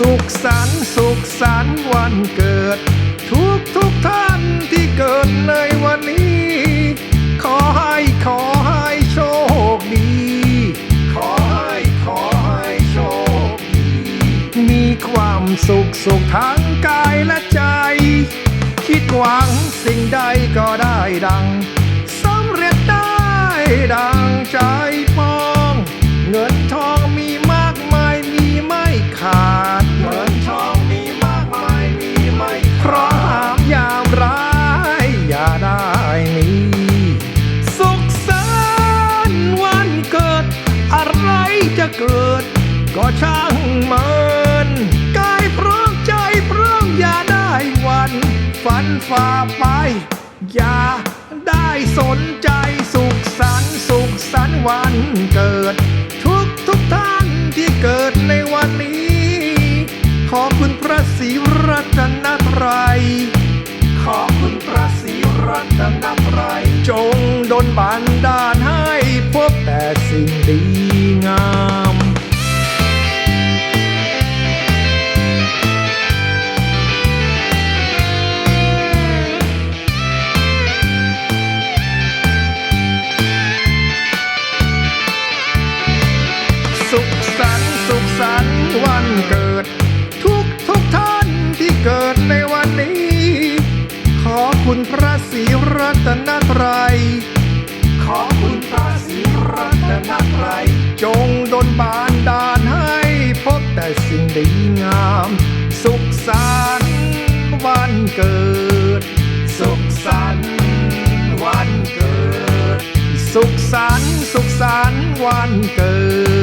สันต์สุขสันต์วันเกิด ทุกทุกท่านที่เกิดในวันนี้ ขอให้ขอให้โชคดี ขอให้ขอให้โชคดี มีความสุขสุขทั้งกายและใจ คิดหวังสิ่งใดก็ได้ดังสำเร็จได้ดังใจปอง เงินทองมีมากมายมีไม่ขาด ก็ช่างเมันกายพร้อมใจพร้อมอย่าได้วัน ฝันฝ่าไป อย่าได้สนใจสุขสันสุขสันวันเกิด ทุกทุกท่านที่เกิดในวันนี้ ขอบคุณพระศรีรัตนตรัยขอบคุณพระศรีรัตนตรัยจงดลบัน สุขสันต์สุขสันต์วันเกิด ทุกทุกท่านที่เกิดในวันนี้ ขอคุณพระศรีรัตนตรัย ขอคุณพระศรีรัตนตรัย จงดลบานดาลให้พบแต่สิ่งดีงาม สุขสันต์วันเกิด สุขสันต์วันเกิด สุขสันต์สุขสันต์วันเกิด